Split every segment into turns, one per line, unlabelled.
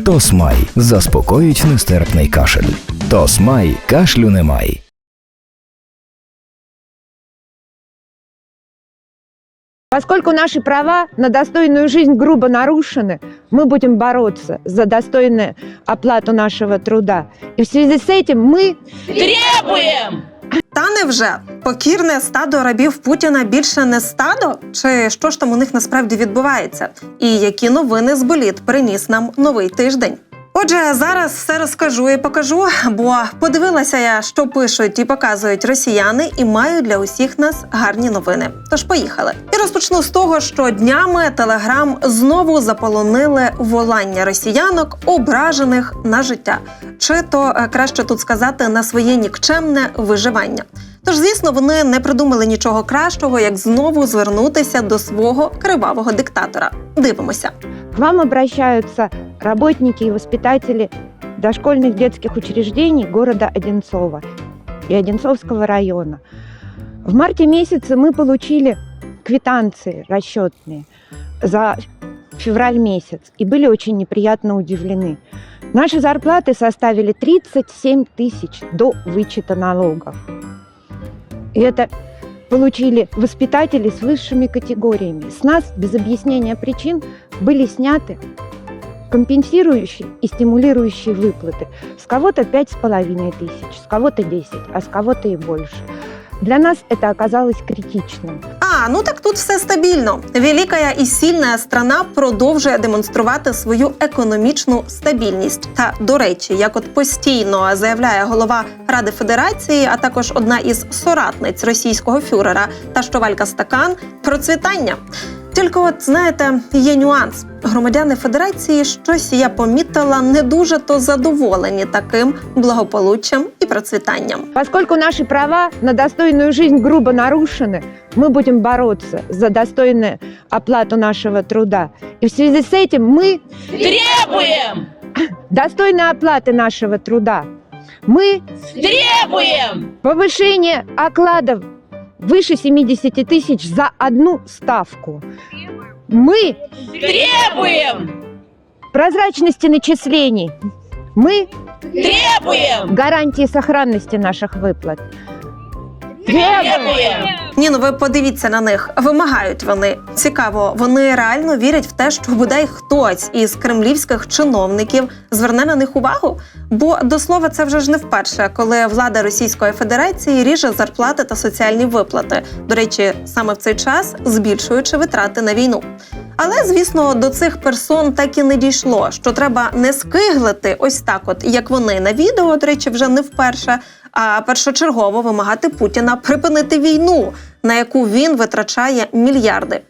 Тосмай заспокоїть нестерпний кашель. Тосмай кашлю немає.
Поскольку наши права на достойную жизнь грубо нарушены, мы будем бороться за достойную оплату нашего труда. И в связи с этим мы
Требуем!
та невже покірне стадо рабів Путіна більше не стадо? Чи що ж там у них насправді відбувається? І які новини з боліт приніс нам новий тиждень? Отже, зараз все розкажу і покажу, бо подивилася я, що пишуть і показують росіяни, і маю для усіх нас гарні новини. Тож поїхали. І розпочну з того, що днями Телеграм знову заполонили волання росіянок, ображених на життя, чи то е, краще тут сказати на своє нікчемне виживання. Тож, звісно, вони не придумали нічого кращого, як знову звернутися до свого кривавого диктатора. Дивимося.
к вам обращаются работники и воспитатели дошкольных детских учреждений города Одинцова и Одинцовского района. В марте месяце мы получили квитанции расчетные за февраль месяц и были очень неприятно удивлены. Наши зарплаты составили 37 тысяч до вычета налогов. И это получили воспитатели с высшими категориями. С нас без объяснения причин были сняты компенсирующие и стимулирующие выплаты. С кого-то пять с половиной тысяч, с кого-то 10, а с кого-то и больше. Для нас это оказалось критичным.
А, ну так тут все стабільно. Великая і сильна страна продовжує демонструвати свою економічну стабільність. Та до речі, як от постійно заявляє голова Ради Федерації, а також одна із соратниць російського фюрера та Стакан, процвітання. Тільки, от знаєте, є нюанс. Громадяни Федерації щось я помітила не дуже то задоволені таким благополуччям і процвітанням.
Поскольку наши права на достойную жизнь грубо нарушены, мы будем бороться за достойную оплату нашего труда. И в связи с этим мы
Требуем!
достойной оплаты нашего труда. Мы
Требуем!
повышение окладов выше 70 тысяч за одну ставку. Мы
Требуем!
прозрачности начислений. Мы
Требуем!
гарантии сохранности наших выплат.
Ні, ну ви подивіться на них. Вимагають вони. Цікаво, вони реально вірять в те, що бодай хтось із кремлівських чиновників зверне на них увагу. Бо до слова, це вже ж не вперше, коли влада Російської Федерації ріже зарплати та соціальні виплати. До речі, саме в цей час збільшуючи витрати на війну. Але звісно, до цих персон так і не дійшло, що треба не скиглити ось так, от як вони на відео, до речі, вже не вперше, а першочергово вимагати Путіна припинити війну, на яку він витрачає мільярди.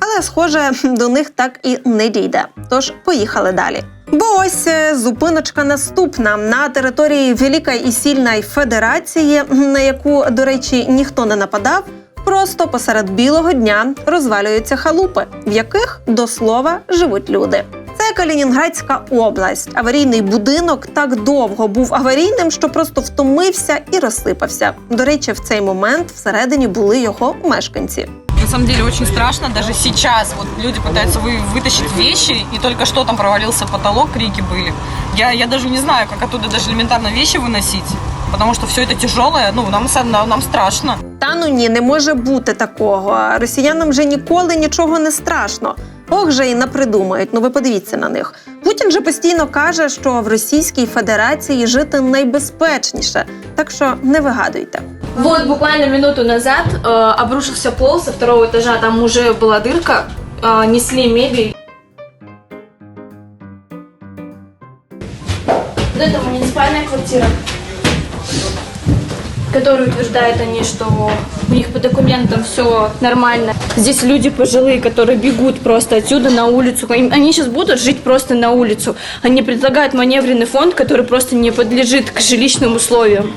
Але, схоже, до них так і не дійде. Тож поїхали далі. Бо ось е, зупиночка наступна на території Великої і Сильної Федерації, на яку, до речі, ніхто не нападав. Просто посеред білого дня розвалюються халупи, в яких до слова живуть люди Це Калінінградська область. Аварійний будинок так довго був аварійним, що просто втомився і розсипався. До речі, в цей момент всередині були його мешканці.
На самом деле очень страшно. Даже сейчас вот люди пытаются вы, вытащить вещи, и только что там провалился потолок, крики были. Я, я даже не знаю, как оттуда даже элементарно вещи выносить, потому что все это тяжелое, ну, нам, са- нам, нам страшно.
Та ну ні, не може бути такого. Росіянам вже ніколи нічого не страшно. Ох же і напридумають. Ну ви подивіться на них. Путін же постійно каже, що в Російській Федерації жити найбезпечніше. Так що не вигадуйте.
Вот буквально минуту назад э, обрушился пол со второго этажа, там уже была дырка, э, несли мебель. Вот это муниципальная квартира, которую утверждают они, что у них по документам все нормально. Здесь люди пожилые, которые бегут просто отсюда на улицу. Они сейчас будут жить просто на улицу. Они предлагают маневренный фонд, который просто не подлежит к жилищным условиям.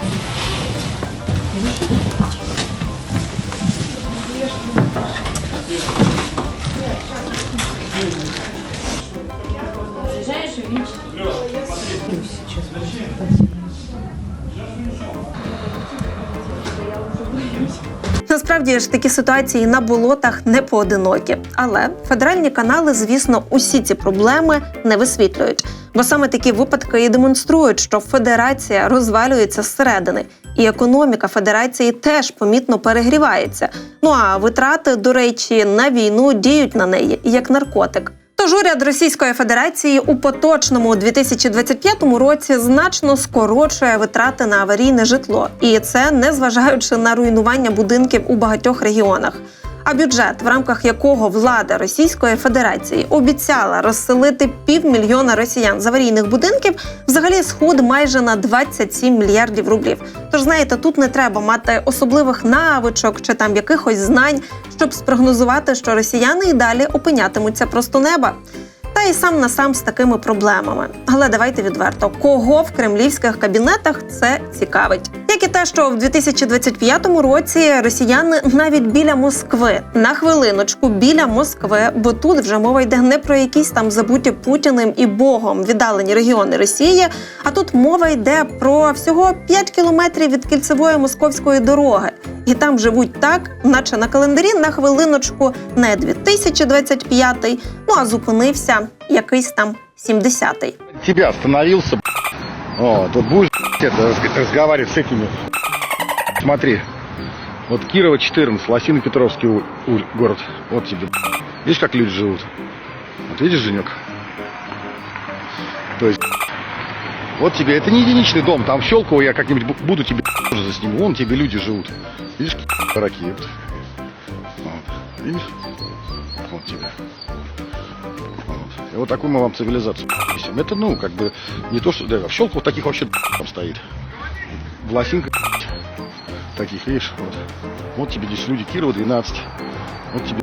Насправді ж такі ситуації на болотах не поодинокі. Але федеральні канали, звісно, усі ці проблеми не висвітлюють. Бо саме такі випадки і демонструють, що федерація розвалюється зсередини, і економіка федерації теж помітно перегрівається. Ну а витрати, до речі, на війну діють на неї як наркотик. Тож уряд Російської Федерації у поточному 2025 році значно скорочує витрати на аварійне житло, і це не зважаючи на руйнування будинків у багатьох регіонах. А бюджет, в рамках якого влада Російської Федерації обіцяла розселити півмільйона росіян з аварійних будинків, взагалі схуд майже на 27 мільярдів рублів. Тож знаєте, тут не треба мати особливих навичок чи там якихось знань, щоб спрогнозувати, що росіяни і далі опинятимуться просто неба. Та сам на сам з такими проблемами. Але давайте відверто, кого в кремлівських кабінетах це цікавить. Як і те, що в 2025 році росіяни навіть біля Москви на хвилиночку біля Москви, бо тут вже мова йде не про якісь там забуті Путіним і Богом віддалені регіони Росії, а тут мова йде про всього 5 кілометрів від кільцевої московської дороги. І там живуть так, наче на календарі на хвилиночку не 2025, ну а зупинився якийсь там 70-й.
тебя остановился, вот, вот будешь это, разговаривать с этими. Смотри, вот Кирова 14, Лосино-Петровский город, вот тебе. Видишь, как люди живут? Вот видишь, Женек? То есть, вот тебе, это не единичный дом, там Щелково я как-нибудь бу- буду тебе тоже засниму, вон тебе люди живут. Видишь, ёпта. Вот. Видишь? Вот тебе. Вот. И вот такую мы вам цивилизацию. Это, ну, как бы, не то, что... Да, в Щелково таких вообще там стоит. В Лосинках таких, видишь, вот. Вот тебе здесь люди, Кирова 12. Вот тебе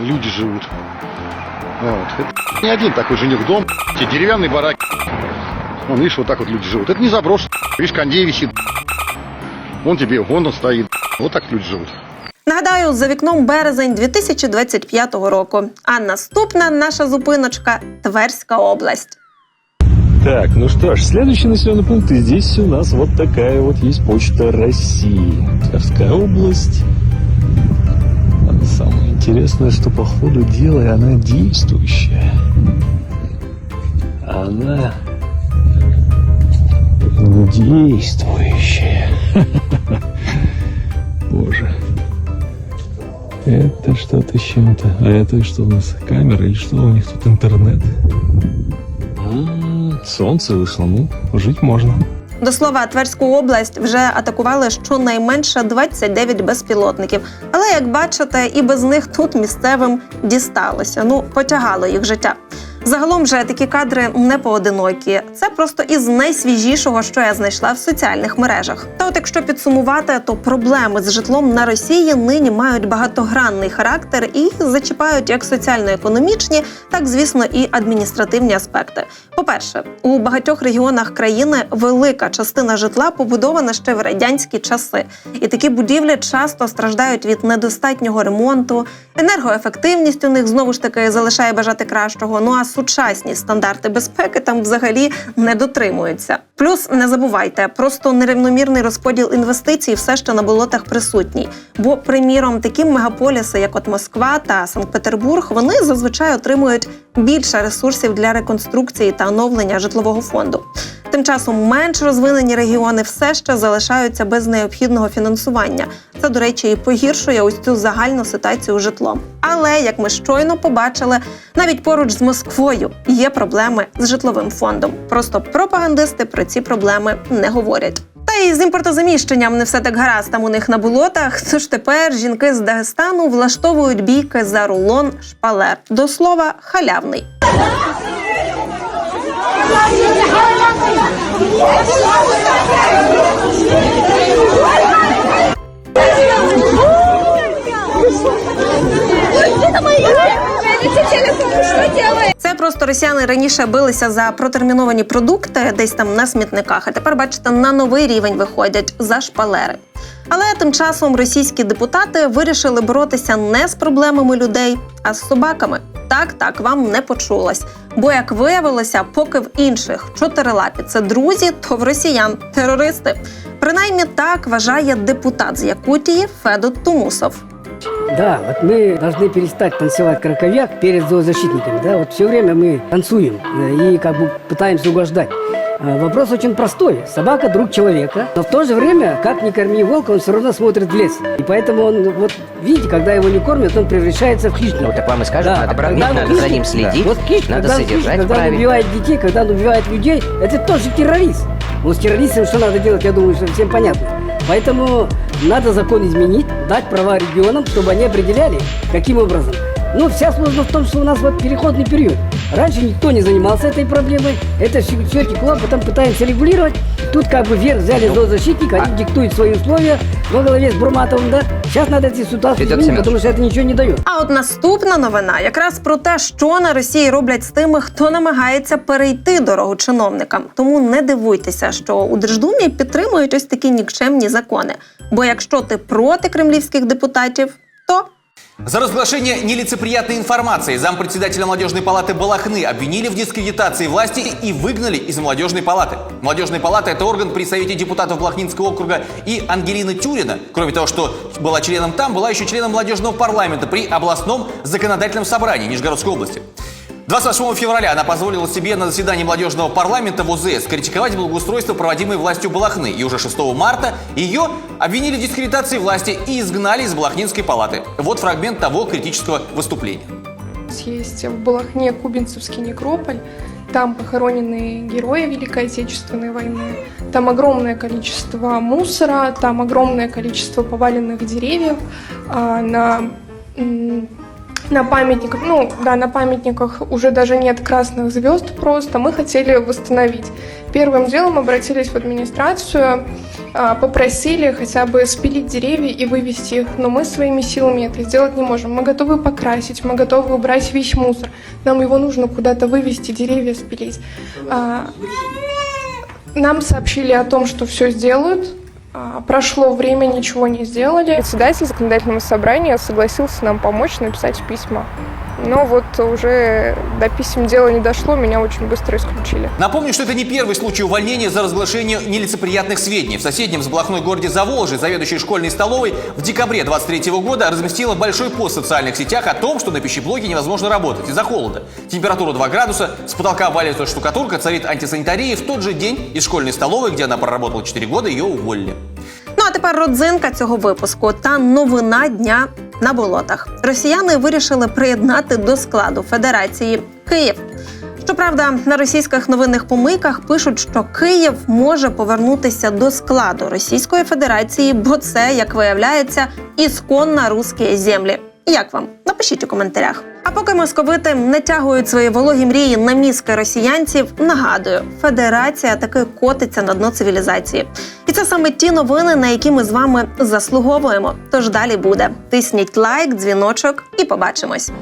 люди живут. Вот. Это не один такой жених дом, те деревянные бараки. Вон, видишь, вот так вот люди живут. Это не заброшено. Видишь, кондей висит. Вон тебе, вон он стоит. Вот так люди живут.
Нагадаю, за вікном березень 2025 року. А наступна наша зупиночка Тверська область.
Так, ну что ж, следующий населенный пункт. И здесь у нас вот такая вот есть почта России. Тверская область. Самое интересное, что по ходу дела она действующая. Она действующая. Боже. Это что-то с чем-то. А это что у нас? Камера или что у них тут интернет? М, Солнце вышло, ну, жить можно.
До слова, Тверську область вже атакували щонайменше 29 безпілотників. Але як бачите, і без них тут місцевим дісталося. Ну, потягало їх життя. Загалом же такі кадри не поодинокі. Це просто із найсвіжішого, що я знайшла в соціальних мережах. Та от якщо підсумувати, то проблеми з житлом на Росії нині мають багатогранний характер і зачіпають як соціально-економічні, так звісно і адміністративні аспекти. По-перше, у багатьох регіонах країни велика частина житла побудована ще в радянські часи, і такі будівлі часто страждають від недостатнього ремонту. Енергоефективність у них знову ж таки залишає бажати кращого. Ну а сучасні стандарти безпеки там взагалі не дотримуються. Плюс не забувайте, просто нерівномірний розподіл інвестицій все ще на болотах присутній. Бо, приміром, такі мегаполіси, як от Москва та Санкт-Петербург, вони зазвичай отримують більше ресурсів для реконструкції та оновлення житлового фонду. Тим часом менш розвинені регіони все ще залишаються без необхідного фінансування. Це, до речі, і погіршує ось цю загальну ситуацію з житлом. Але як ми щойно побачили, навіть поруч з Москвою є проблеми з житловим фондом. Просто пропагандисти про ці проблеми не говорять. Та й з імпортозаміщенням не все так гаразд там у них на болотах. Тож тепер жінки з Дагестану влаштовують бійки за рулон шпалер. До слова, халявний. Просто росіяни раніше билися за протерміновані продукти десь там на смітниках, а тепер, бачите, на новий рівень виходять за шпалери. Але тим часом російські депутати вирішили боротися не з проблемами людей, а з собаками. Так, так, вам не почулось. Бо, як виявилося, поки в інших чотирилапі це друзі, то в росіян терористи. Принаймні так вважає депутат з Якутії Федот Тумусов.
Да, вот мы должны перестать танцевать краковяк перед зоозащитниками. Да, вот все время мы танцуем э, и как бы пытаемся угождать. А Вопрос очень простой. Собака – друг человека, но в то же время, как ни корми волка, он все равно смотрит в лес. И поэтому он, вот видите, когда его не кормят, он превращается в хищника.
Ну, так вам и скажут, надо
а
кормить,
когда он
надо за ним следить,
Вот хищник,
надо
когда он хищник,
содержать
когда он
правильно.
убивает детей, когда он убивает людей, это тоже террорист. Ну, с террористом что надо делать, я думаю, что всем понятно. Поэтому надо закон изменить, дать права регионам, чтобы они определяли, каким образом. Ну, вся сложность в том, что у нас вот переходный период. Раньше никто не занимался этой проблемой, это все, все текло, потом пытаемся регулировать. Тут как бы вверх взяли зоозащитника, они диктуют свои условия во главе с Бурматовым, да. Сейчас надо эти ситуации
Федор
изменить,
Семенович.
потому что это ничего не дает.
А от наступна новина якраз про те, що на Росії роблять з тими, хто намагається перейти дорогу чиновникам. Тому не дивуйтеся, що у Держдумі підтримують ось такі нікчемні закони. Бо якщо ти проти кремлівських депутатів, то
За разглашение нелицеприятной информации зампредседателя молодежной палаты Балахны обвинили в дискредитации власти и выгнали из молодежной палаты. Молодежная палата – это орган при Совете депутатов Балахнинского округа и Ангелина Тюрина, кроме того, что была членом там, была еще членом молодежного парламента при областном законодательном собрании Нижегородской области. 28 февраля она позволила себе на заседании молодежного парламента в УЗС критиковать благоустройство, проводимое властью Балахны. И уже 6 марта ее обвинили в дискредитации власти и изгнали из Балахнинской палаты. Вот фрагмент того критического выступления.
Есть в Балахне Кубинцевский некрополь. Там похоронены герои Великой Отечественной войны. Там огромное количество мусора, там огромное количество поваленных деревьев. А, на, на памятниках, ну да, на памятниках уже даже нет красных звезд просто. Мы хотели восстановить. Первым делом обратились в администрацию, а, попросили хотя бы спилить деревья и вывести их, но мы своими силами это сделать не можем. Мы готовы покрасить, мы готовы убрать весь мусор. Нам его нужно куда-то вывести, деревья спилить. А, Нам сообщили о том, что все сделают. Прошло время, ничего не сделали. Председатель законодательного собрания согласился нам помочь написать письма. Но вот уже до писем дело не дошло, меня очень быстро исключили.
Напомню, что это не первый случай увольнения за разглашение нелицеприятных сведений. В соседнем с Балахной городе Заволжье заведующая школьной столовой в декабре 23 года разместила большой пост в социальных сетях о том, что на пищеблоке невозможно работать из-за холода. Температура 2 градуса, с потолка валится штукатурка, царит антисанитария. В тот же день из школьной столовой, где она проработала 4 года, ее уволили.
Ну а тепер родзинка цього випуску та новина дня на болотах. Росіяни вирішили приєднати до складу Федерації Київ. Щоправда, на російських новинних помийках пишуть, що Київ може повернутися до складу Російської Федерації, бо це, як виявляється, ісконна русські землі. Як вам? Напишіть у коментарях. А поки московити натягують свої вологі мрії на мізки росіянців, нагадую, федерація таки котиться на дно цивілізації. І це саме ті новини, на які ми з вами заслуговуємо. Тож далі буде. Тисніть лайк, дзвіночок і побачимось.